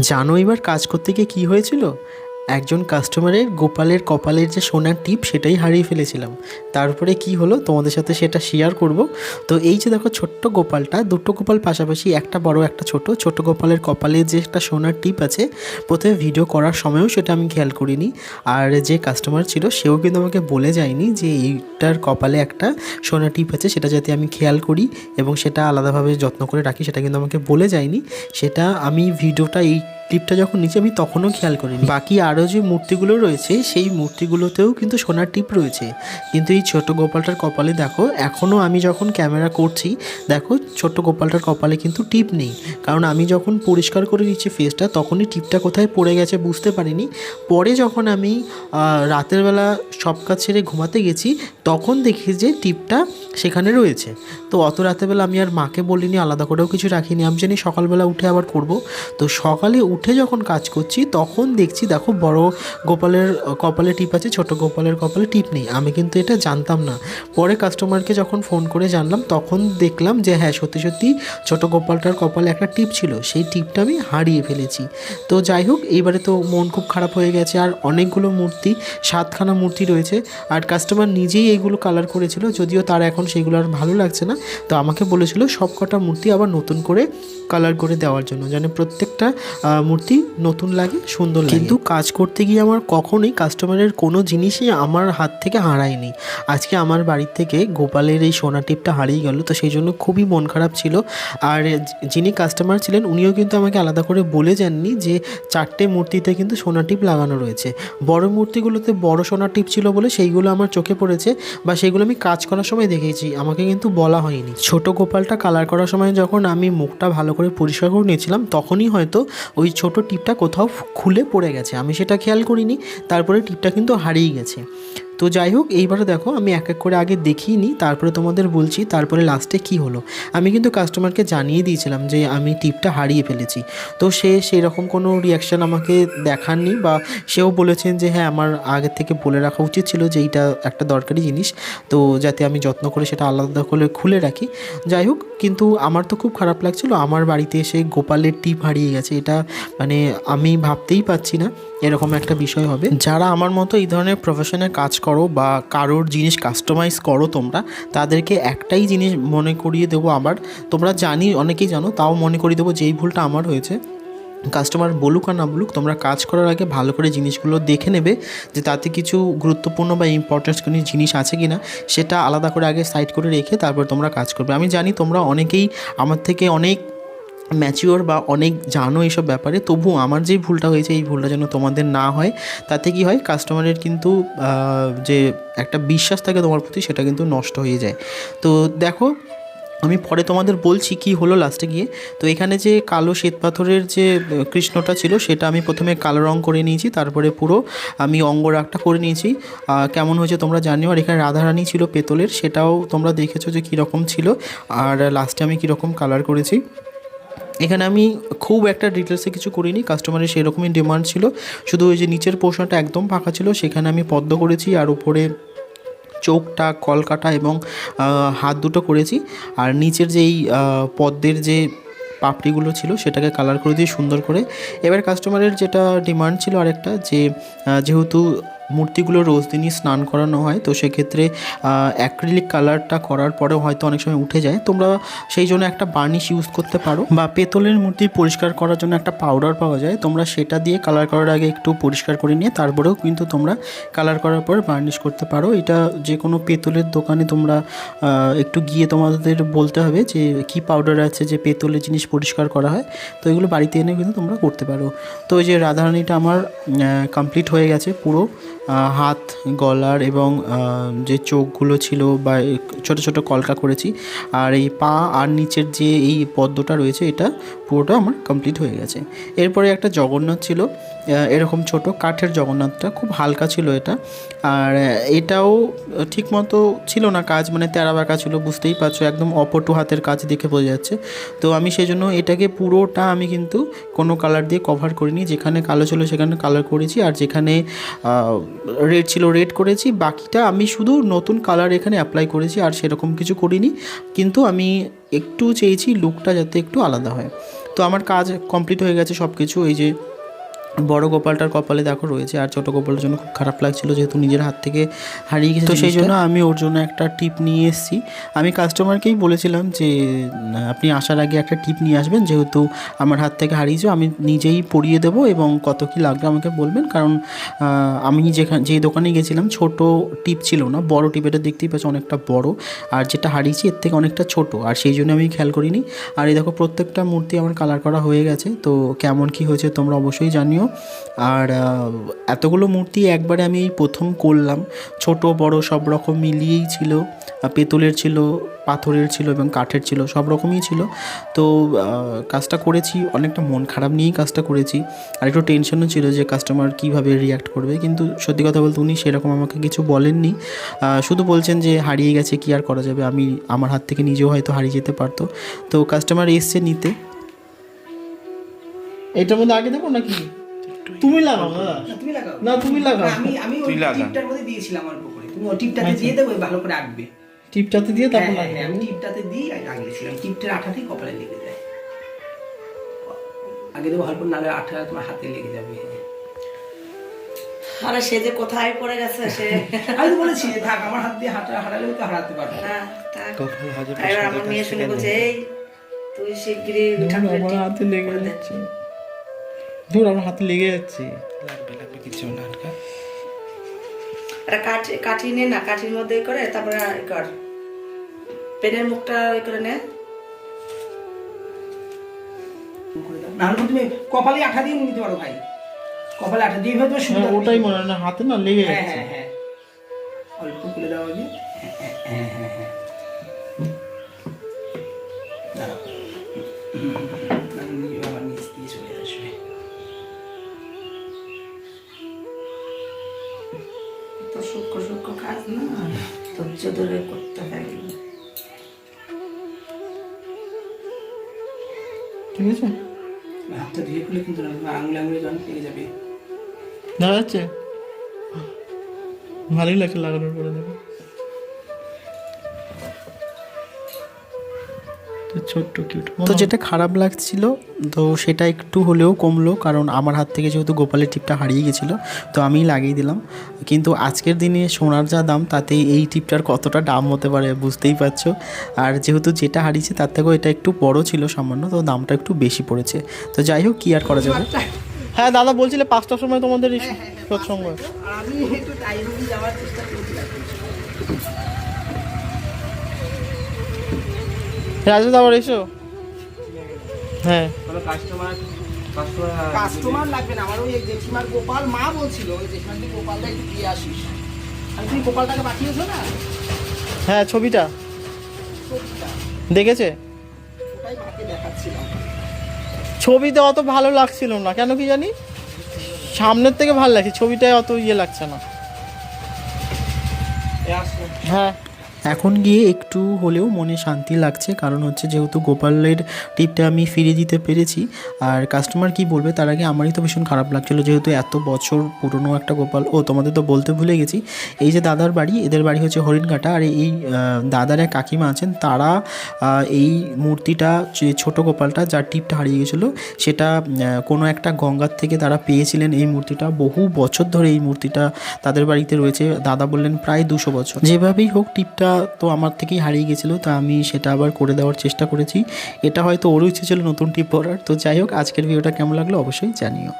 জানো এবার কাজ করতে গিয়ে কী হয়েছিল? একজন কাস্টমারের গোপালের কপালের যে সোনার টিপ সেটাই হারিয়ে ফেলেছিলাম। তারপরে কি হলো তোমাদের সাথে সেটা শেয়ার করব। তো এই যে দেখো ছোট্ট গোপালটা, দুটো গোপাল পাশাপাশি একটা বড়, একটা ছোট। ছোট গোপালের কপালে যে একটা সোনার টিপ আছে, প্রথমে ভিডিও করার সময়ও সেটা আমি খেয়াল করিনি। আর যে কাস্টমার ছিল, সেও কিন্তু আমাকে বলে যায়নি যে এইটার কপালে একটা সোনার টিপ আছে, সেটা যাতে আমি খেয়াল করি এবং সেটা আলাদাভাবে যত্ন করে রাখি, সেটা কিন্তু আমাকে বলে যায়নি। সেটা আমি ভিডিওটা এই ক্লিপটা যখন নিচে, আমি তখনও খেয়াল করিনি। বাকি আরও যে মূর্তিগুলো রয়েছে, সেই মূর্তিগুলোতেও কিন্তু সোনার টিপ রয়েছে। কিন্তু এই ছোট গোপালটার কপালে দেখো, এখনও আমি যখন ক্যামেরা করছি, দেখো ছোট্ট গোপালটার কপালে কিন্তু টিপ নেই। কারণ আমি যখন পরিষ্কার করে নিচ্ছি ফেসটা তখনই টিপটা কোথায় পড়ে গেছে বুঝতে পারিনি। পরে যখন আমি রাতের বেলা সব কাজ ছেড়ে ঘুমাতে গেছি, তখন দেখি যে টিপটা সেখানে রয়েছে। তো অত রাতেরবেলা আমি আর মাকে বলিনি, আলাদা করেও কিছু রাখিনি। আমি জানি সকালবেলা উঠে আবার করব। তো সকালে উঠে যখন কাজ করছি, তখন দেখছি, দেখো বড় গোপালের কপালে টিপ আছে, ছোট গোপালের কপালে টিপ নেই। আমি কিন্তু এটা জানতাম না। পরে কাস্টমারকে যখন ফোন করে জানলাম, তখন দেখলাম যে হ্যাঁ সত্যি সত্যি ছোট গোপালটার কপালে একটা টিপ ছিল। সেই টিপটা আমি হারিয়ে ফেলেছি। তো যাই হোক এইবারে তো মন খুব খারাপ হয়ে গেছে। আর অনেকগুলো মূর্তি, সাতখানা মূর্তি রয়েছে। আর কাস্টমার নিজেই এইগুলো কালার করেছিল, যদিও তার এখন সেগুলো আর ভালো লাগছে না। তো আমাকে বলেছিল সব কটা মূর্তি আবার নতুন করে কালার করে দেওয়ার জন্য। যেন প্রত্যেকটা মূর্তি নতুন লাগে, সুন্দর লাগে। কিন্তু কাজ করতে গিয়ে আমার কখনোই কাস্টমারের কোনো জিনিসই আমার হাত থেকে হারায়নি। আজকে আমার বাড়ির থেকে গোপালের এই সোনা টিপটা হারিয়ে গেল, তো সেই জন্য খুবই মন খারাপ ছিল। আর যিনি কাস্টমার ছিলেন, উনিও কিন্তু আমাকে আলাদা করে বলে যাননি যে চারটে মূর্তিতে কিন্তু সোনা টিপ লাগানো রয়েছে। বড় মূর্তিগুলোতে বড় সোনা টিপ ছিল বলে সেইগুলো আমার চোখে পড়েছে বা সেইগুলো আমি কাজ করার সময় দেখেছি, আমাকে কিন্তু বলা হয়নি। ছোট গোপালটা কালার করার সময় যখন আমি মুখটা ভালো করে পরিষ্কার করে নিয়েছিলাম, তখনই হয়তো ওই ছোট টিপটা কোথাও খুলে পড়ে গেছে। আমি সেটা খেয়াল করিনি, তারপরে টিপটা কিন্তু হারিয়ে গেছে। তো যাই হোক, এইবারে দেখো, আমি এক এক করে আগে দেখিনি তারপরে তোমাদের বলছি, তারপরে লাস্টে কি হলো। আমি কিন্তু কাস্টমারকে জানিয়ে দিয়েছিলাম যে আমি টিপটা হারিয়ে ফেলেছি। তো সে সেই রকম কোনো রিয়াকশান আমাকে দেখাননি বা সেও বলেছেন যে হ্যাঁ আমার আগের থেকে বলে রাখা উচিত ছিল যে, এইটা একটা দরকারি জিনিস। তো যাতে আমি যত্ন করে সেটা আলাদা করে খুলে রাখি। যাই হোক, কিন্তু আমার তো খুব খারাপ লাগছিল। আমার বাড়িতে এসে গোপালের টিপ হারিয়ে গেছে। এটা মানে আমি ভাবতেই পাচ্ছি না। এরকম একটা বিষয় হবে। যারা আমার মতো এই ধরনের প্রফেশনে কাজ করো বা কারোর জিনিস কাস্টমাইজ করো তোমরা, তাদেরকে একটাই জিনিস মনে করিয়ে দেবো আবার। তোমরা জানি, অনেকেই জানো, তাও মনে করিয়ে দেবো যে এই ভুলটা আমার হয়েছে। কাস্টমার বলুক আর না বলুক, তোমরা কাজ করার আগে ভালো করে জিনিসগুলো দেখে নেবে যে তাতে কিছু গুরুত্বপূর্ণ বা ইম্পর্টেন্স কোনো জিনিস আছে কি না সেটা আলাদা করে আগে সাইড করে রেখে তারপর তোমরা কাজ করবে। আমি জানি তোমরা অনেকেই আমার থেকে অনেক ম্যাচিওর বা অনেক জানো এইসব ব্যাপারে তবু আমার যেই ভুলটা হয়েছে, এই ভুলটা যেন তোমাদের না হয়, তাতে কি হয় কাস্টমারের কিন্তু যে একটা বিশ্বাস থাকে তোমার প্রতি, সেটা কিন্তু নষ্ট হয়ে যায়। তো দেখো, আমি পরে তোমাদের বলছি কি হলো লাস্টে গিয়ে। তো এখানে যে কালো শ্বেতপাথরের যে কৃষ্ণটা ছিল, সেটা আমি প্রথমে কালো রং করে নিয়েছি, তারপরে পুরো আমি অঙ্গরাগটা করে নিয়েছি। কেমন হয়েছে তোমরা জানিও, আর এখানে রাধারানী ছিল পেতলের, সেটাও তোমরা দেখেছ যে কীরকম ছিল, আর লাস্টে আমি কীরকম কালার করেছি। এখানে আমি খুব একটা ডিটেলসে কিছু করিনি কাস্টমারের সেরকমই ডিমান্ড ছিল। শুধু ওই যে নিচের পোর্শনটা একদম ফাঁকা ছিল, সেখানে আমি পদ্ম করেছি আর উপরে চোখটা, কলকাটা এবং হাত দুটো করেছি। আর নিচের যেই পদ্মের যে পাপড়িগুলো ছিল, সেটাকে কালার করে দিয়ে সুন্দর করে। এবার কাস্টমারের যেটা ডিমান্ড ছিল আরেকটা, যে যেহেতু মূর্তিগুলো রোজ দিনই স্নান করানো হয়, তো সেক্ষেত্রে অ্যাক্রিলিক কালারটা করার পরেও হয়তো অনেক সময় উঠে যায়। তোমরা সেই জন্য একটা বার্নিশ ইউজ করতে পারো বা পেতলের মূর্তি পরিষ্কার করার জন্য একটা পাউডার পাওয়া যায়। তোমরা সেটা দিয়ে কালার করার আগে একটু পরিষ্কার করে নিয়ে তারপরেও কিন্তু তোমরা কালার করার পর বার্নিশ করতে পারো। এটা যে কোনো পেতলের দোকানে তোমরা একটু গিয়ে তোমাদের বলতে হবে যে কি পাউডার আছে যে পেতলের জিনিস পরিষ্কার করা হয়। তো এগুলো বাড়িতে এনে কিন্তু তোমরা করতে পারো। তো ওই যে রাধারানীটা আমার কমপ্লিট হয়ে গেছে পুরো। হাত, গলার এবং যে চোখগুলো ছিল বা ছোট ছোট কলকা করেছি, আর এই পা আর নিচের যে এই পদ্মটা রয়েছে, এটা পুরোটা আমার কমপ্লিট হয়ে গেছে। এরপরে একটা জগন্নাথ ছিল এরকম ছোট কাঠের জগন্নাথটা, খুব হালকা ছিল এটা। আর এটাও ঠিকমতো ছিল না কাজ মানে তেরা বাঁকা ছিল, বুঝতেই পারছ, একদম অপটু হাতের কাজ দেখে বোঝা যাচ্ছে। তো আমি সেই জন্য এটাকে পুরোটা আমি কিন্তু কোনো কালার দিয়ে কভার করিনি, যেখানে কালো ছিল সেখানে কালার করেছি, আর যেখানে রেড ছিল রেড করেছি, বাকিটা আমি শুধু নতুন কালার এখানে অ্যাপ্লাই করেছি আর সেরকম কিছু করিনি, কিন্তু আমি একটু চেয়েছি লুকটা যাতে একটু আলাদা হয়। তো আমার কাজ কমপ্লিট হয়ে গেছে সব কিছু এই যে বড় গোপালটার কপালে দেখো রয়েছে আর ছোট গোপালের জন্য খুব খারাপ লাগছিল যেহেতু নিজের হাত থেকে হারিয়ে গেছে তো সেই জন্য আমি ওর জন্য একটা টিপ নিয়ে এসেছি। আমি কাস্টমারকেই বলেছিলাম যে আপনি আসার আগে একটা টিপ নিয়ে আসবেন যেহেতু আমার হাত থেকে হারিয়েছে আমি নিজেই পরিয়ে দেবো এবং কত কি লাগবে আমাকে বলবেন। কারণ আমি যেখানে যেই দোকানে গেছিলাম ছোট টিপ ছিল না বড় টিপ এটা দেখতেই পাচ্ছ অনেকটা বড় আর যেটা হারিয়েছি এর থেকে অনেকটা ছোট আর সেই জন্য আমি খেয়াল করিনি। আর এই দেখো প্রত্যেকটা মূর্তি আমার কালার করা হয়ে গেছে তো কেমন কি হয়েছে তোমরা অবশ্যই জানিও। আর এতগুলো মূর্তি একবারে আমি প্রথম করলাম। ছোট, বড় সব রকম মিলিয়েই ছিল। পেতলের ছিল, পাথরের ছিল এবং কাঠের ছিল, সব রকমই ছিল। তো কাজটা করেছি, অনেকটা মন খারাপ নিয়েই কাজটা করেছি। আর একটু টেনশনও ছিল যে কাস্টমার কীভাবে রিয়াক্ট করবে। কিন্তু সত্যি কথা বলতে উনি সেরকম আমাকে কিছু বলেননি। শুধু বলছেন যে হারিয়ে গেছে, কি আর করা যাবে? আমি, আমার হাত থেকে নিজেও হয়তো হারিয়ে যেতে পারতো। তো কাস্টমার এসছে নিতে। এটার মধ্যে আগে দেবো নাকি? তুমি লাগাও দাদা না, তুমি লাগাও। না, তুমি লাগাও। আমি আমি ওই টিপটার মধ্যে দিয়েছিলাম অল্প করে। তুমি ওই টিপটাতে দিয়ে দেবো ওই ভালো করে আঁকবে। টিপটাতে দিয়ে হ্যাঁ তারপর হ্যাঁ, হ্যাঁ, আমি টিপটাতে দিই আর লাগিয়েছিলাম। টিপটার আঠাতেই কপালে লেগে যায়। আগে দেবো অল্প নালে আঠা তোমার হাতে লেগে যাবে। আরে সে যে কোথায় পড়ে গেছে সে। আমি তো বলেছি থাক আমার হাত দিয়ে হাঁটা হারালেও তো হারাতে পারব না। হ্যাঁ। কপাল হাজার এবার আমার মেয়ে শুনে বলছে এই তুই শিগগিরই ঠাকুরের আমার হাতে লেগে যাচ্ছে। ধুর আমার হাতে লেগে যাচ্ছে। লাগবে লাগবে কিছু না আটকা একটা কাঠি কাঠি নে না কাঠির মধ্যে করে তারপরে ই কর। পেনের মুখটা ই করে নে। নাহলে তুমি কপালে আঠা দিয়ে নিতে পারো ভাই। কপালে আঠা দিয়ে হয়তো সুবিধা হ্যাঁ, ওটাই মনে হয় না হাতে না লেগে হ্যাঁ যাচ্ছে। হ্যাঁ হ্যাঁ। অল্প করে দাও আগে। হ্যাঁ হ্যাঁ হ্যাঁ। তো সূক্ষ্ম সূক্ষ্ম কাজ না ধৈর্য ধরে করতে ঠিক আছে? হাতটা দিয়ে খুলে কিন্তু না আঙুলে আঙুলে জল পেয়ে যাবে। দেখা ভালোই লাগছে লাগানোর পরে দেখো। ছোট্ট কিউট তো যেটা খারাপ লাগছিল তো সেটা একটু হলেও কমলো কারণ আমার হাত থেকে যেহেতু গোপালের টিপটা হারিয়ে গেছিল তো আমিই লাগিয়ে দিলাম। কিন্তু আজকের দিনে সোনার যা দাম তাতে এই টিপটার কতটা দাম হতে পারে বুঝতেই পারছ? আর যেহেতু যেটা হারিয়েছে তার থেকেও এটা একটু বড় ছিল সামান্য তো দামটা একটু বেশি পড়েছে। তো যাই হোক কী আর করা যাবে? হ্যাঁ দাদা বলছিলে পাঁচটার সময় তোমাদের সৎসঙ্গ আমি একটু টাইমলি যাওয়ার চেষ্টা রাজু আবার এসো। হ্যাঁ। কাস্টমার কাস্টমার কাস্টমার লাগবে না আমার ওই জেঠিমার গোপাল মা বলছিল ওই জেঠিমার তুই গোপালটা একটু দিয়ে আসিস। আর তুমি গোপালটাকে পাঠিয়েছো না? হ্যাঁ ছবিটা। দেখেছে? ছবিতে অত ভালো লাগছিল না। কেন কি জানি? সামনের থেকে ভালো লাগছে। ছবিটায় অত ইয়ে লাগছে না। হ্যাঁ। এখন গিয়ে একটু হলেও মনে শান্তি লাগছে, কারণ হচ্ছে যেহেতু গোপালের টিপটা আমি ফিরিয়ে দিতে পেরেছি, আর কাস্টমার কি বলবে তার আগে আমারই তো ভীষণ খারাপ লাগছিল যেহেতু এত বছর পুরনো একটা গোপাল, ও তোমাদের তো বলতে ভুলে গেছি, এই যে দাদার বাড়ি, এদের বাড়ি হচ্ছে হরিণঘাটা, আর এই দাদার এক কাকিমা আছেন, তারা এই মূর্তিটা, যে ছোট গোপালটা যার টিপটা হারিয়ে গেছিল, সেটা কোনো একটা গঙ্গার থেকে তারা পেয়েছিলেন এই মূর্তিটা, বহু বছর ধরে এই মূর্তিটা তাদের বাড়িতে রয়েছে, দাদা বললেন প্রায় দুশো বছর। যেভাবেই হোক টিপটা তো আমার থেকেই হারিয়ে গেছিল, তো আমি সেটা আবার করে দেওয়ার চেষ্টা করেছি। এটা হয়তো ওরও ইচ্ছে ছিল নতুন টিপ পরার। তো যাই হোক, আজকের ভিডিওটা কেমন লাগল অবশ্যই জানিও।